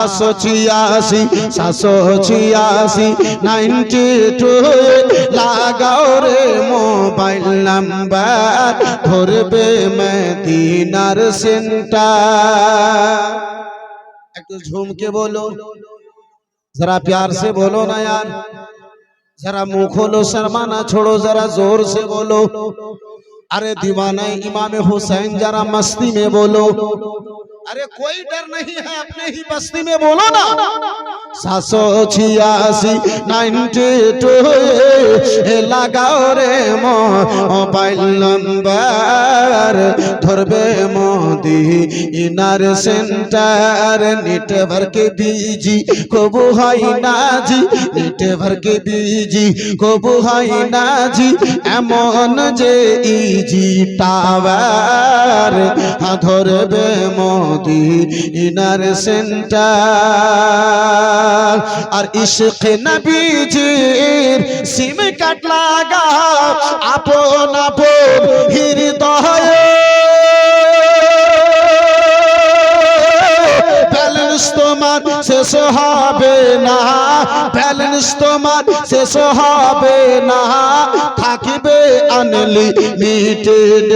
সাতশো ছিয়াশি সাতশো ছিয়াশি নাইনটি টু লাগাও রে মোবাইল নাম্বার ধরবে মদিনার সেন্টার একটু ঝুমকে বলো जरा प्यार से बोलो ना यार जरा मुंह खोलो शर्माना छोड़ो जरा जोर से बोलो अरे दीवाना इमाम हुसैन जरा मस्ती में बोलो अरे कोई डर नहीं है अपने ही बस्ती में बोलो ना सात सौ छियासी नाइन्टी टू लगाओ रे मोबाइल नंबर ধরবে Modi inner centre network busy কবু হয় না জি নেটওয়ার্ক বিজি কবু হয় না জি এমন যে ইজি টাওয়ার ধরবে মোদি ইনার সেন্টার। আর ইশক নবীজির সিম কাট লাগা আপন আপন হৃদয়ে। তোমার শেষ হবে না। ব্যালেন্স তোমার শেষ হবে না। থাকিবে আনলি মিটেড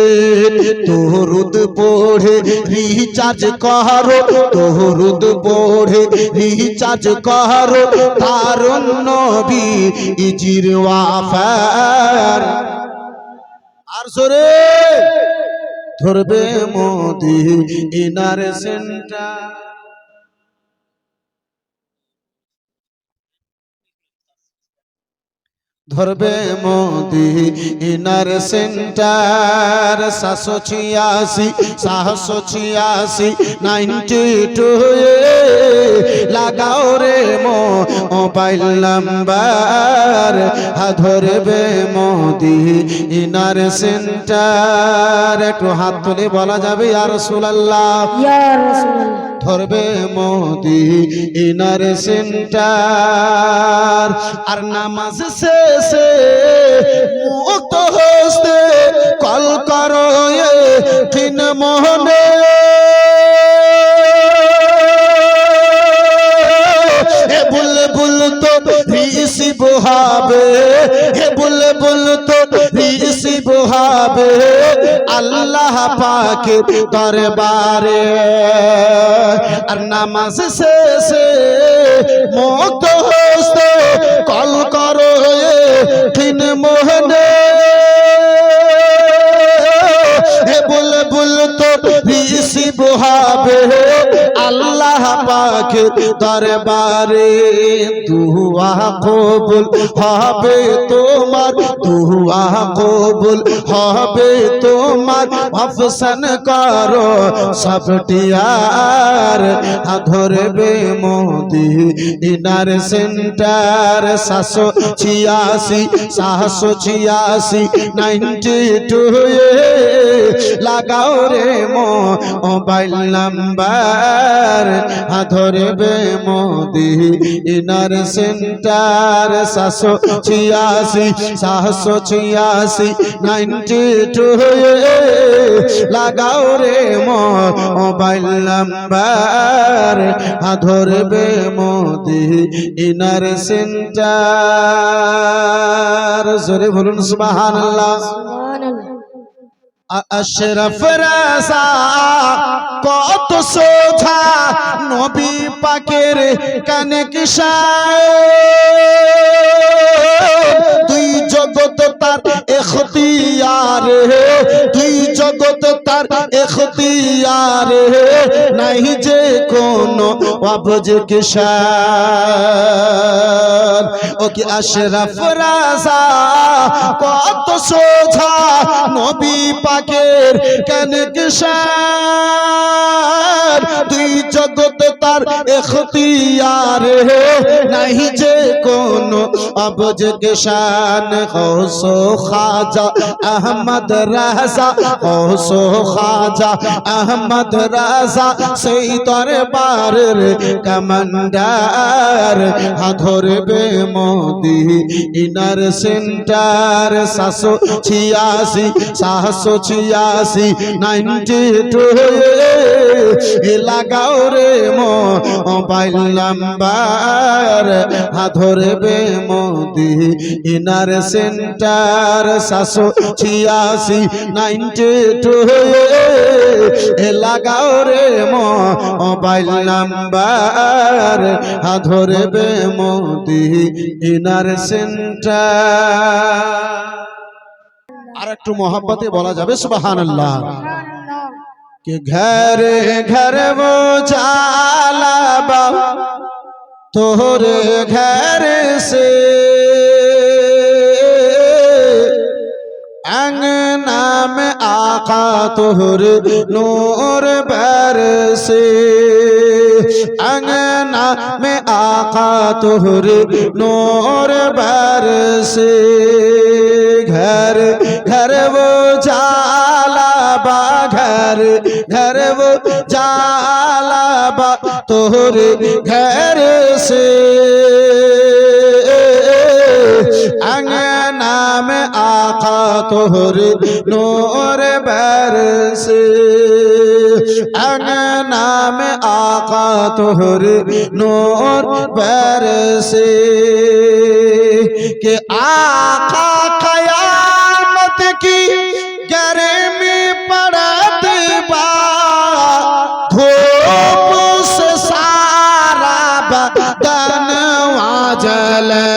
তোরুদ পড়ে রিচার্জ করো। তোরুদ পড়ে রিচার্জ করো। তারুণ নবী ইজির ওয়াফার। আর সরে ধরবে মোদি ইনার সেন্টার। ধরবে মোদি ইনার সেন্টার সাতশো ছিয়াশি সাতশো ছিয়াশি, নাইনটি টু লাগাও রে মোবাইল নাম্বার ধরবে মোদি ইনার সেন্টার। একটু হাত তুলে বলা যাবে আর সুলাল্লাহ ধরবে মোদি ইনার সেন্টার। আর নামাজ শেষে মুক্ত হস্তে কল করো কিন মোহনে বুল বুল তো রিসিভ হবে হে বুল বুল তো রিসিভ হবে আল্লাহ পাকে দরবারে। আর নামাজ শেষে মুক্ত হস্ত কল করো মোহনে। রিসিভ হবে আল্লাহ পাকের দরবারে দুয়া কবুল হবে তোমার, দুয়া কবুল হবে তোমার। অপশন করো সবটিয়ার ধরবে মোদি ইনার সেন্টার সাতশো ছিয়াশি সাতশো ছিয়াশি, নাইনটি টু লাগাও রে মোবাইল নাম্বার ধরবে মোদি। ইনার সেন্টার সাতশো ছিয়াশি সাতশো ছিয়াশি, নাইনটি টু লাগাও রে মোবাইল নাম্বার ধরবে মোদি। Inner centre. জোরে বলুন সুবহানাল্লাহ সুবহানাল্লাহ। আশরফ রাসা কত সোঝা নবী পাকের কানেকশন দুই জগত তার এখতিয়ারে জগত তার নাই যে ওকে আশরফ রাজা কত সোঝা নবী পাকের কেন জগত তার এখতিয়ারে নাই যে কোন অবজ কিশান হৌসো খাজা আহমদ রাজা, হৌসো খাজা আহমদ রাজা, সেই দরবারের কমান্ডার। ধরবে মোদি ইনার সেন্টার, সাতশো ছিয়াশি সাতশো ছিয়াশি, নাইনটি টু লাগাও রে মো মোবাইল নাম্বার ধরবে মোদি ইনার সেন্টার সাতশো ছিয়াশি, নাইনটি টু। লাগাও রে মোবাইল নাম্বার ধরবে মোদি ইনার সেন্টার। আর একটু মোহাব্বতে বলা যাবে সুবাহান আল্লাহ کہ گھر گھر وہ جالا با۔ تور گھر سے۔ انگنا میں آقا تہر نور بر سے۔ انگنا میں آقا تہر نور بر سے۔ گھر گھر وہ جالا گھر گھر وہ جالا با تور گھر سے۔ انگنا میں آقا تور نور برس سے۔ انگنا میں آقا تور نور برس سے۔ کہ آقا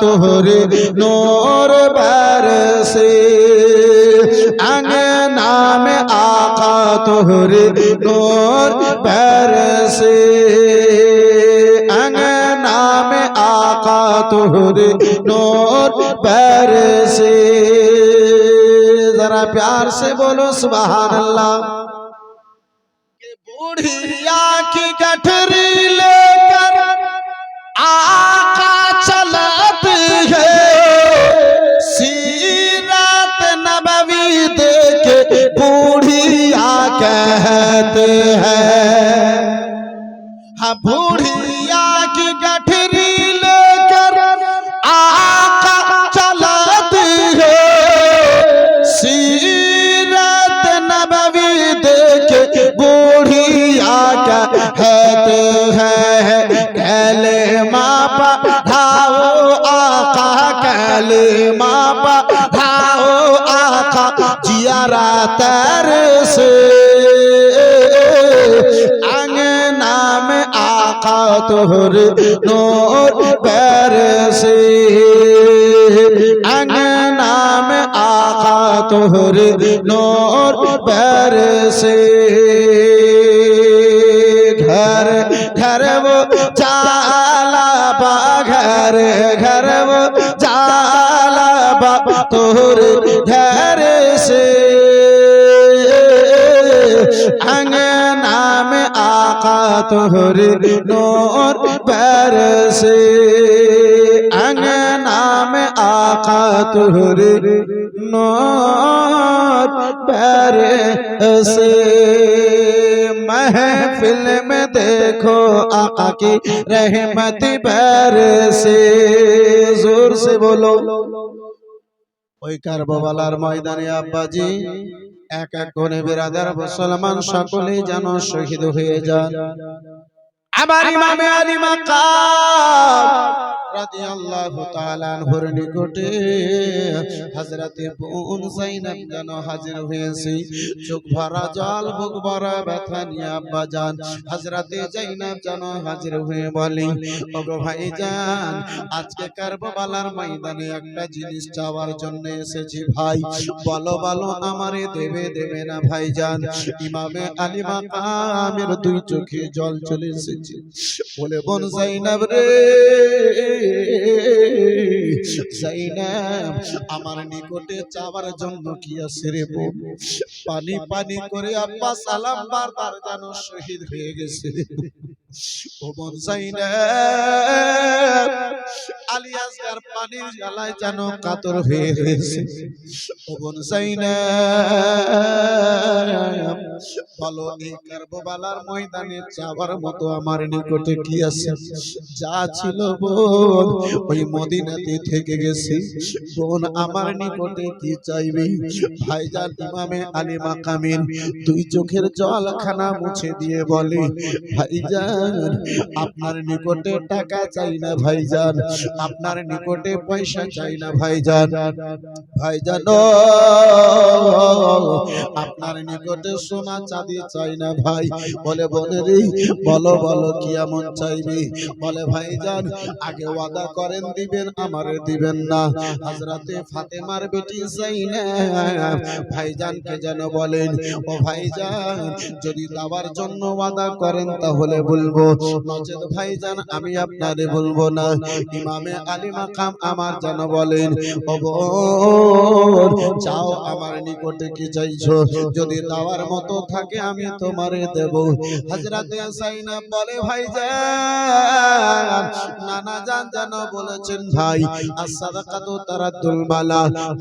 تہر نور بر سے انگنا میں آقا تہر نور بر سے انگنا میں آقا تہر نور بر سے ذرا پیار سے بولو سبحان اللہ بڑھیا کی گھٹری لے کر آقا رہت ہے۔ ہاں بوڑھیا کی گھٹری لے کر آقا چلاتی ہے۔ سیرت نبوی دیکھ بوڑھیا کا حد ہے۔ کلمہ پڑھاؤ آقا کلمہ پڑھاؤ آقا جیارہ تیرے आका तोहरे नूर पैर से अंगना में आका तोहरे नूर पैर से घर घर वो जाला बा घर घर वो जाला बा तोहरे घर से अंगना में आका तोहरे नूर पर से अंगना में आका तोहरे नूर पर से महफिल में देखो आका की रहमत पर से जोर से बोलो ওই কারবালার ময়দানে আব্বাজি এক এক করে বেরাদার মুসলমান সকলে যেন শহীদ হয়ে যান আমার ইমামে আলী মাকাম রাদিয়াল্লাহু তাআলা আনহুর নিকটে হযরতে বোন যায়েনব যেন হাজির হয়েছে। চোখ ভরা জল বুক ভরা ব্যথা নিয়ে আব্বা যান। হযরতে যায়েনব যেন হাজির হয়ে বলে ওগো ভাইজান আজকে কারবালার ময়দানে একটা জিনিস চাওয়ার জন্য এসেছি ভাই। বলো বলো আমারে দেবে দেবে না ভাই ভাইজান। ইমামে আলী মাকামের দুই চোখে জল চলে এসেছে। বলে বোন জাইনাব রে। জাইনাব আমার নিকটে চাওয়ার জন্য কি আছে রে বোন পানি পানি করে আব্বা সালাম বারবার জানো শহীদ হয়ে গেছে রে বোন। ও বোন জাইনাব জ্বালায় কাতর হয়ে রয়েছে। ও জাইনাব বলো এই ময়দানে যাওয়ার মতো আমার নিকটে কি আছে? যা ছিল বোন, ওই মদিনাতে থেকে গেছি। বোন, আমার নিকটে কি চাইবে? ভাইজান ইমামে আলী মাকামিন দুই চোখের জলখানা মুছে দিয়ে বলে, ভাইজান আপনার নিকটে টাকা চাই না ভাইজান। আপনার নিকটে পয়সা চাই না ভাইজান। ভাইজান আপনার নিকটে সোনা চাঁদি চাই না ভাই। বলে বলে রে, বলো বলো কি এমন চাইবি? বলে, ভাইজান, আগে ওয়াদা করেন, দিবেন, আমারে দিবেন না। হাজরাতে ফাতেমার বেটি জাইনাব, ভাইজানকে যেন বলেন, ও ভাইজান, যদি দাবার জন্য ওয়াদা করেন তাহলে বলব ভাইজান, আমি আপনারে বলব না। ইমামে আলী মাকাম আমার যেন বলেন চাও আমার নিকটে কি চাইছো? যদি দেওয়ার মতো থাকে আমি দেব। হাজরাতে সাইনা বলে নানা যেন বলেছেন, ভাই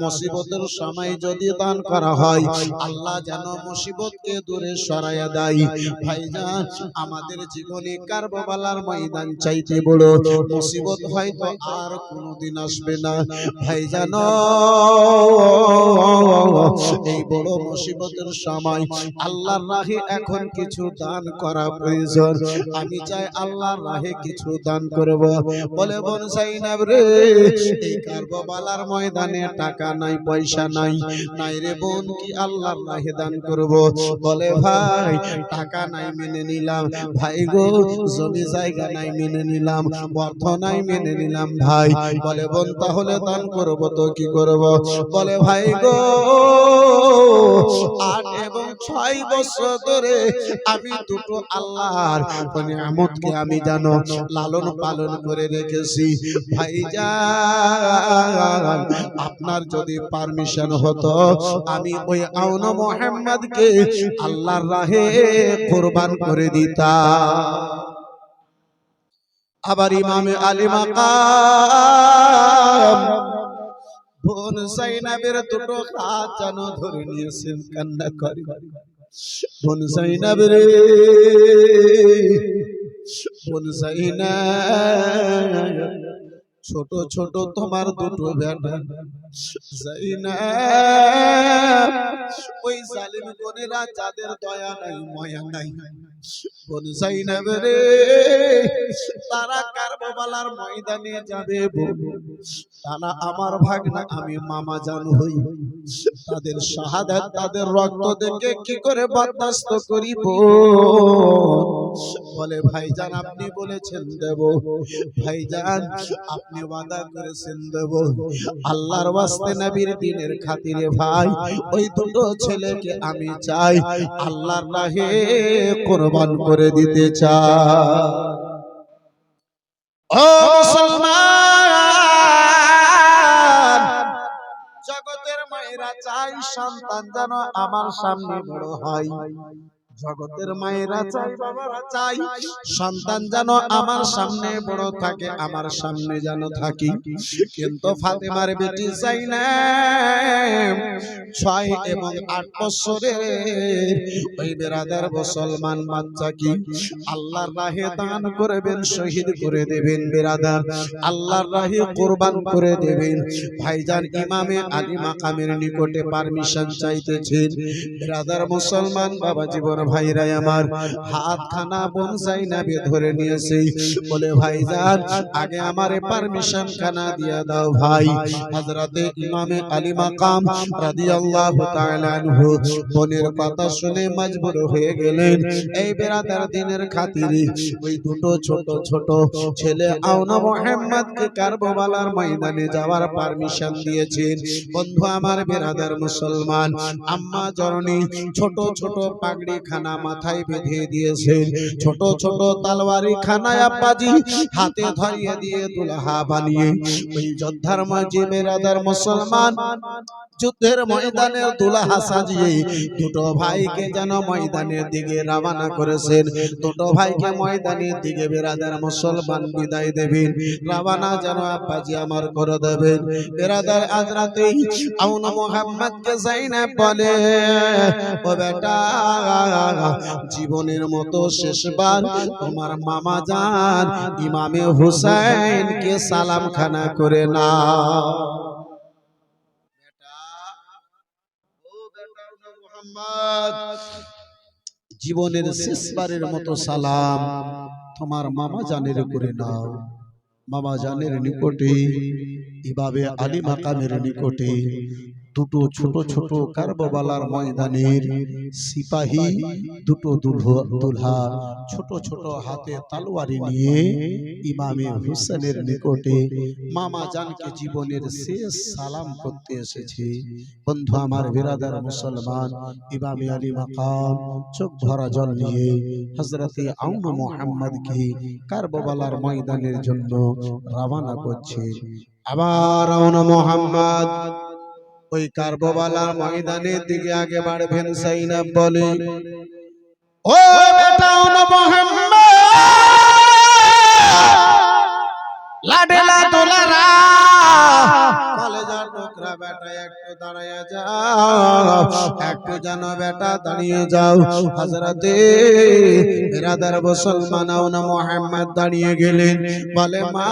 মুসিবতের সময় যদি দান করা হয়, আল্লাহ যেন মুসিবতকে দূরে সরাইয়া দেয়। ভাইজান, আমাদের জীবনে কারবালার ময়দান চাইতে বড় মুসিবত হয়তো আর কোনোদিন আসবে না। ভাইজান এই বড় মুসিবতের সময় আল্লাহর রাহে এখন কিছু দান করা প্রয়োজন। আমি চাই আল্লাহর রাহে কিছু দান করব। বলে বোন সাইনাব রে এই কারবালার ময়দানে টাকা নাই পয়সা নাই। নাই রে বোন কি আল্লাহর রাহে দান করব? বলে ভাই টাকা নাই মেনে নিলাম। ভাই গো জমি জায়গা নাই মেনে নিলাম, অর্থ নাই মেনে নিলাম ভাই। বলে, বোন, তাহলে দান করব তো কি করব? বলে, ভাই গো, আট এবং ছয় বছর ধরে আমি দুটো আল্লাহর নিয়ামতকে আমি জানো লালন পালন করে রেখেছি। ভাইজান, আপনার যদি পারমিশন হতো, আমি ওই আউন মোহাম্মদকে আল্লাহর রাহে কোরবান করে দিতাম। আবার ইমামে আলী মাকাম বোন সাইনাবের দুটো হাত যেন ধরে নিয়েছেন কান্না করে। বোন সাইনাব বোন সাইনাব ছোট ছোট তোমার দুটো বেটা জাইনাব ওই জালিম বোনেরা যাদের দয়া নাই ময়া নাই। বোন জাইনাব রে তারা কারবালার ময়দানে যাবে তারা আমার ভাগনা আমি মামা জান হই। তাদের শাহাদাত তাদের রক্ত দেখে কি করে বরদাস্ত করিব? বলে, ভাইজান, আপনি বলেছেন দেব। ভাইজান, আপনি ওয়াদা করেছেন দেব। আল্লাহর ওয়াস্তে নবীর দিনের খাতিরে ভাই, ওই দুটো ছেলেকে আমি চাই, আল্লাহর রাহে কোরবান করে দিতে চাই। ও মুসলমান, জগতের মায়েরা চাই সন্তান যেন আমার সামনে বড় হয়। জগতের মায়েরা চাই বাবারা চাই সন্তান যেন আমার সামনে বড় থাকে আমার সামনে যেন থাকি। কিন্তু ফাতেমার বেটি চাই না ছয় এবং আট বছরের ওই বেরাদার মুসলমান বাচ্চা কি? আল্লাহর রাহে দান করবেন শহীদ করে দেবেন বেরাদার। আল্লাহর রাহে কোরবান করে দেবেন। ভাইজান ইমামে আলী মাকামের নিকটে পারমিশন চাইতেছেন। বেরাদার মুসলমান বাবা জীবন ভাইরাই আমার হাত খানা বনসাই নাবে ধরে নিয়েছে। বলে, ভাইজান, আগে আমারে পারমিশন খানা দিয়া দাও ভাই। হযরতে ইমামে আলী মাকাম রাদিয়াল্লাহু তাআলা আনহু বোনের কথা শুনে মজবুর হয়ে গেলেন। এই বেরাদার দিনের খাতিরে ওই দুটো ছোট ছোট ছেলে আওনা মোহাম্মদকে কারবালার ময়দানে যাওয়ার পারমিশন দিয়েছেন। বন্ধু, আমার বেরাদার মুসলমান, আম্মা জননী, ছোট ছোট পাগড়ি খানা মাথায় বেঁধে দিয়েছেন। ছোট ছোট তালওয়ারি খানায় আব্বাজি হাতে ধরিয়ে দিয়ে দুলাহা বানিয়ে, ওই যোদ্ধার মাঝে মেরাদার মুসলমান যুদ্ধের ময়দানের দুলাহা সাজিয়ে দুটো ভাইকে যেন ময়দানের দিকে রওনা করেছেন। দুটো ভাইকে ময়দানের দিকে বেরাদার মুসলমান বিদায় দেবেন। রওনা যেন আব্বাজি আমার করে দেবেন। বেরাদার আজ রাতে আউন মোহাম্মদকে জাইনাব বলে ও বেটা জীবনের মতো শেষবার তোমার মামা জান ইমামে হুসাইনকে সালাম খানা করে না জীবনের শেষবারের মতো সালাম। তোমার মামা জানের করে নাও। মামা জানের নিকটে, এভাবে আলী মাকামের নিকটে দুটো ছোট ছোট কারবালার ময়দানের সিপাহী দুটো দুলহ ছোট ছোট হাতে তালোয়ারি নিয়ে ইমামে হুসেনের নিকটে মামা জানকে জীবনের শেষ সালাম করতে এসেছে। বন্ধু আমার বিরাদার মুসলমান ইমামে আলী মাকাম চোখ ভরা জল নিয়ে হজরতে আউন মোহাম্মদকে কারবালার ময়দানের জন্য রওনা করছে। আবার আউন মোহাম্মদ ওই কারবালার ময়দানের দিকে আগে বাড়বেন সাইনাব বলে। ও বেটা লাডেলা তোলারা বেটা, একটু যাও। একটু যেন বেটা, দাঁড়িয়ে যাও। হাজরাতে বিরাদার না মোহাম্মদ দাঁড়িয়ে গেলেন। বলে, মা,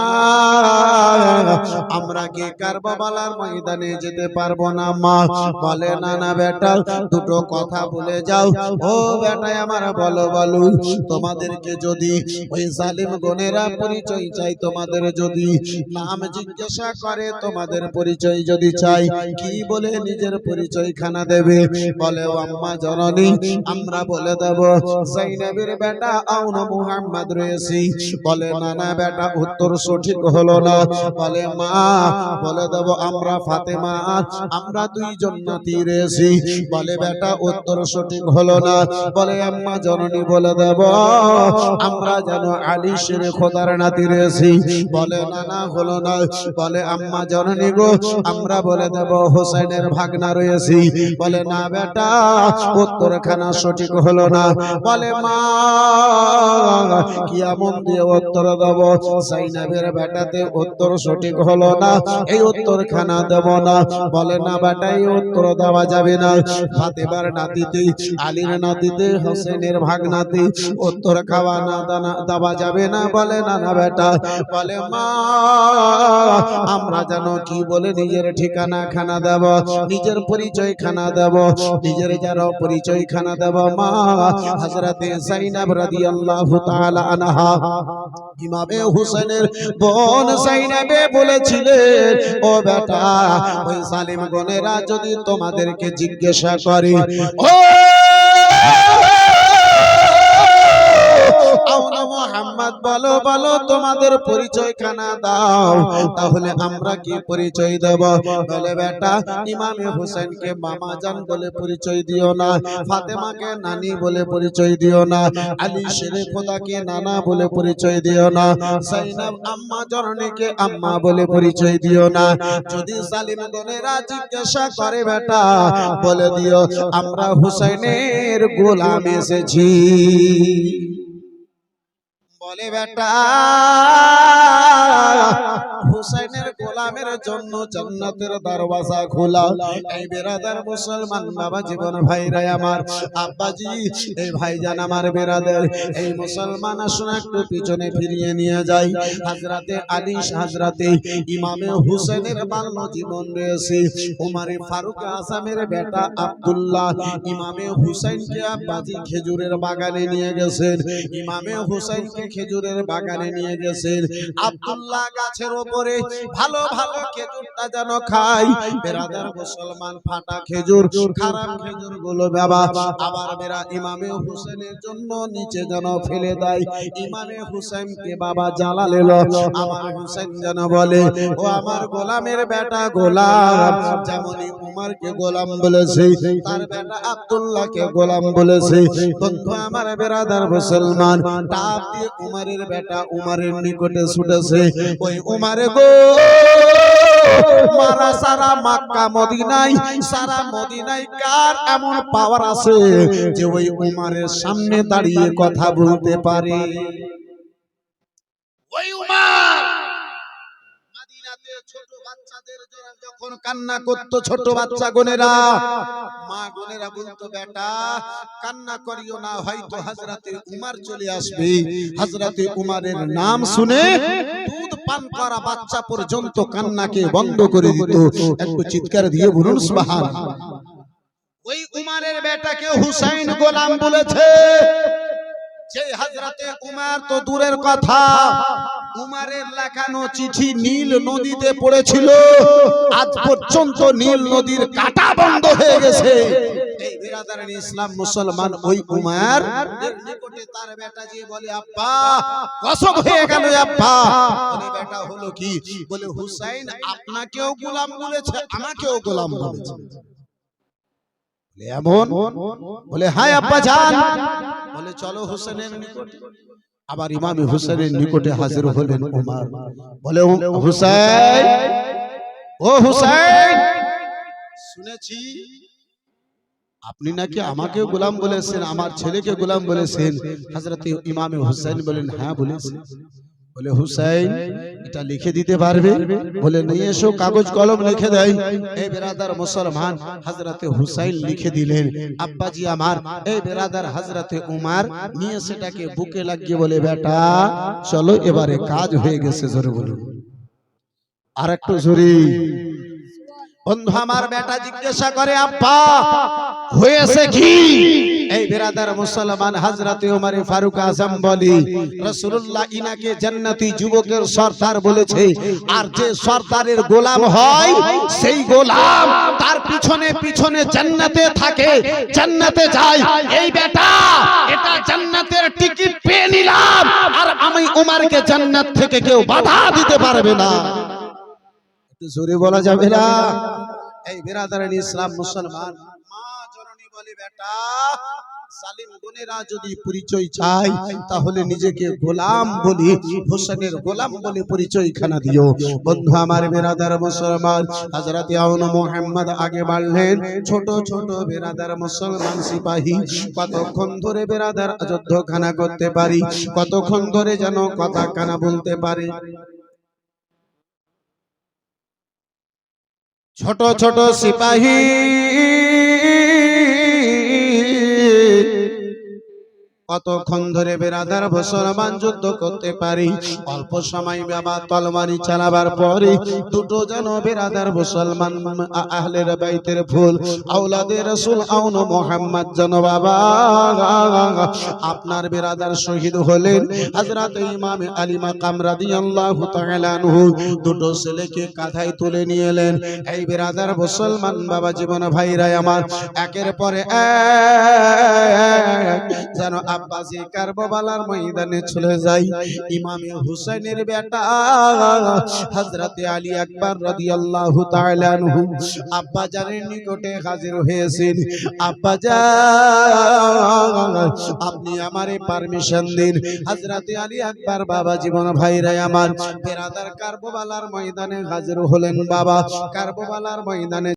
আমরা কি কারবালার ময়দানে যেতে পারব না, মা? বলে, না না বেটা, দুটো কথা বলে যাও। ও বেটাই আমার বলো বলো, তোমাদেরকে যদি ওই জালিম গনেরা পরিচয় চাই, তোমাদের যদি নাম জিজ্ঞাসা করে, তোমাদের পরিচয় যদি চাই, কি বলে নিজের পরিচয় খানা দেবে? বলে ও আম্মা জননী, আমরা বলে দেব, জাইনাবের বেটা আউন মুহাম্মদ রয়েছি। বলে, না না, বেটা, উত্তর সঠিক হলো না। বলে, মা, বলে দেব, আমরা ফাতেমা, আমরা দুইজন নাতি রয়েছি। বলে, বেটা, উত্তর সঠিক হলো না। বলে, আম্মা জননী, বলে দেব, আমরা যেন আলী শেরে খোদার নাতি রয়েছি। বলে, না না, হলো না। বলে, আম্মা জননী গো, আমরা বলে দেব, হোসেনের ভাগনা রয়েছি। বলে, না, বেটা উত্তরখানা সঠিক হলো না। বলে, মা, কি এমন দিয়ে উত্তর দেব? সাইনাবের বেটাতে উত্তর সঠিক হলো না। এই উত্তরখানা দেব না। বলে, না বেটা এই উত্তর দেওয়া যাবে না। ফাতেমার নাতিতে, আলীর নাতিতে, হোসেনের ভাগনাতে উত্তর খাওয়া না দেওয়া যাবে না। বলে, না না বেটা। বলে, মা, আমরা যেন কি বলে নিজের ঠিকানা খানা দেব, নিজের পরিচয় খানা দেব। নিজের যেন পরিচয় খানা দেব মা। হযরতে সাইনাব রাদিয়াল্লাহু তাআলা আনহা। ইমামে হুসেনের বোন সাইনাবে বলেছিলেন, ও বেটা, ওই সালিম গনেরা যদি তোমাদেরকে জিজ্ঞাসা করে, ও মোহাম্মদ বলো বলো, তোমাদের পরিচয় খানা দাও। তাহলে আমরা কি পরিচয় দেব? বলে, বেটা, ইমামে হোসেনকে মামা জান বলে পরিচয় দিও না, ফাতেমাকে নানি বলে পরিচয় দিও না, আলী শেরে খোদাকে নানা বলে পরিচয় দিও না, সাইনাব আম্মা জননীকে আম্মা বলে পরিচয় দিও না। যদি জালিম গনেরা জিজ্ঞাসা করে, বেটা, বলে দিও, আমরা হুসাইনের গোলাম এসেছি। বলে বেটা হুসাইনের গোলামের জন্য জান্নাতের দরওয়াজা খোলা। এই বেরাদার মুসলমান বাবা জীবন ভাইরা আমার। আব্বাজি, এই ভাইজান আমার বেরাদার। এই মুসলমান আসুন একটু পিছনে ফিরিয়ে নিয়ে যাই। হাজরাতে আলী হাজরাতে ইমামে হুসেনের বাল্য জীবন রয়েছে। উমারে ফারুক আসামের বেটা আব্দুল্লাহ ইমামে হুসাইনকে আব্বাজি খেজুরের বাগানে নিয়ে গেছেন। ইমামে হুসাইনকে খেজুরের বাগানে নিয়ে গেছেন। আব্দুল্লাহ গাছের ওপরে ভালো ভালো খেজুরটা যেন খাই। বেরাদার মুসলমান ফাটা খেজুর, খারাপ খেজুরগুলো বাবা, আবার বেরা ইমামে হুসেনের জন্য নিচে যেন ফেলে দেয়। ইমামে হুসেনকে বাবা জ্বালালেল আমার হুসেন যেন বলে, ও আমার গোলামের বেটা গোলাম, যেমনই উমারকে গোলাম বলেছে, তার বেটা আব্দুল্লাহকে গোলাম বলেছে। বন্ধু, আমার বেরাদার মুসলমান দিয়ে উমারের বেটা উমারের নিকটে ছুটেছে। ওই উমারে গো। মারা সারা মাক্কা মদিনায়, সারা মদিনায় কার এমন পাওয়ার আছে যে ওই উমারের সামনে দাঁড়িয়ে কথা বলতে পারে? ওই উমার! যখন কান্না করতো ছোট বাচ্চা গোনেরা মা গোনেরা বলতো, বেটা, কান্না করিও না, হয়তো হাজরাতে উমার চলে আসবে। হাজরাতে উমারের নাম শুনে পান করা বাচ্চা পর্যন্ত কান্নাকে বন্ধ করে চিৎকার দিয়ে বলুন ওই উমারের বেটাকে হুসাইন গোলাম বলেছে যে হাজরাতে উমার তো দূরের কথা। উমারের লেখানো চিঠি নীল নদীতে পড়েছিল। আজ পর্যন্ত নীল নদীর কাটা বন্ধ হয়ে গেছে। ইসলাম মুসলমান ওই উমার। তার বেটা যে বলে, আব্বা কসম হয়ে গেল আব্বা। বেটা হলো কি? বলে, হুসাইন আপনাকেও গোলাম বলেছে, আমাকেও গোলাম বলেছে। বলে, এমন? বলে, হায় আব্বা যান বলে চলো হোসেনের নিকটে। আবার ইমাম হুসেনের নিকটে হাজির হলেন উমার। বলে হুসাইন ও হুসাইন শুনেছি আপনি নাকি আমাকে গোলাম বলেছেন আমার ছেলেকে গোলাম বলেছেন। হাজরত ইমাম হোসেন বলেন হ্যাঁ বলেছেন বলে হুসাইন এটা লিখে দিতে পারবে? বলে নিয়ে এসো কাগজ কলম লিখে দেয়। এই বেরাদার মুসলমান হযরতে হুসাইন লিখে দিলেন। আব্বাজি আমার এই বেরাদার হযরতে উমার নিয়ে সেটাকে বুকে লাগিয়ে বলে বেটা চলো এবারে কাজ হয়ে গেছে জোরে বলুন। আর একটু জোরে। বন্ধু আমার বেটা জিজ্ঞাসা করে আব্বা হয়েছে কি? এই বেরাদার মুসলমান হযরতে ওমর ফারুক আজম বলি রাসূলুল্লাহ ইনাকে জান্নাতি যুবকের সর্দার বলেছে। আর যে সর্দারের গোলাম হয় সেই গোলাম তার পিছনে পিছনে জান্নাতে থাকে। জান্নাতে যায় এই বেটা এটা জান্নাতের টিকিট পেয়ে নিলাম। আর আমি উমারকে জান্নাত থেকে কেউ বাধা দিতে পারবে না। জোরে বলা যাবে না। এই বেরাদারান ইসলাম মুসলমান। মা জননী বলে, বেটা যদি পরিচয় তাহলে নিজেকে গোলাম গোলাম বলে পরিচয় খানা দিও। বন্ধু, আমার বেরাদার মুসলমান আগে বাড়লেন। ছোট ছোট মুসলমান কতক্ষণ ধরে বেরাদার যুদ্ধখানা করতে পারি, কতক্ষণ ধরে যেন কথা খানা বলতে পারে? ছোট ছোট সিপাহী। কতক্ষণ ধরে বেরাদার মুসলমান যুদ্ধ করতে পারি? অল্প সময় বাবা তলমারি চালাবার পরে দুটো যেন বেরাদার মুসলমান আহলের বাইতের ফুল আওলাদের রাসূল আউন মোহাম্মদ যেন বাবা, আপনার বেরাদার শহীদ হলেন হযরত ইমাম আলী মাকাম রাদিয়াল্লাহু তাআলা আনহু। দুটো ছেলেকে কাঁধায় তুলে নিয়ে এলেন। এই বেরাদার মুসলমান বাবা জীবন ভাইরা আমার। একের পরে এক যেন আব্বাসি কারবালার ময়দানে চলে যাই। ইমামে বেটা আলী আকবর নিকটে হাজির হয়েছেন। আপনি আমারে পারমিশন দিন। হযরতে আলী আকবর, বাবা জীবন ভাইরা আমার। বেরাদার কারবালার ময়দানে হাজির হলেন বাবা। কারবালার ময়দানে